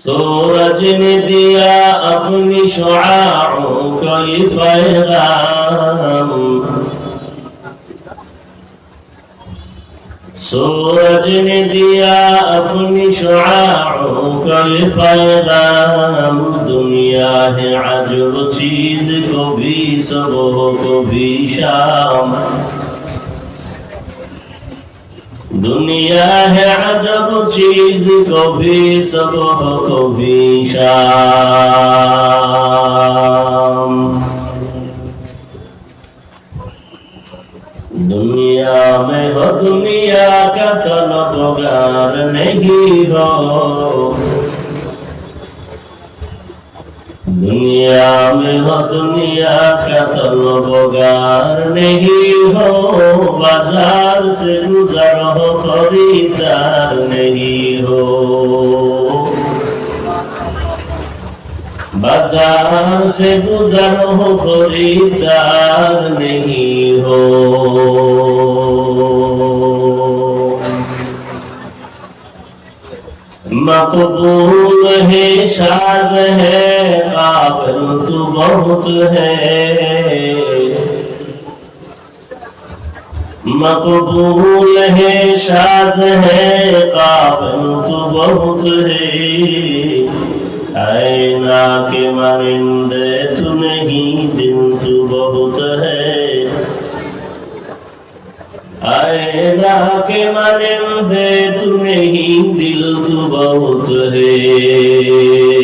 সৌরজ দিয়া আপনি সৌরজ দিয়া আপনি সহায় পায়াম দুনিয়া হে আজ চিজ কবি সব কবি শাম दुनिया है अजब चीज को भी सुबह को भी शाम दुनिया में हो दुनिया का तलबगार नहीं हो दुनिया में हो दुनिया का तलबगार नहीं हो बाजार से गुजर हो खरीदार नहीं हो बाजार से गुजर हो खरीदार नहीं हो मकबूल है शाद है काबिल तू बहुत है मकबूल है शाद है काबिल तू बहुत है आईना के मरिंदे तू नहीं दिल तू बहुत है आईना के मरिंदे तू नहीं दिल तू बहुत है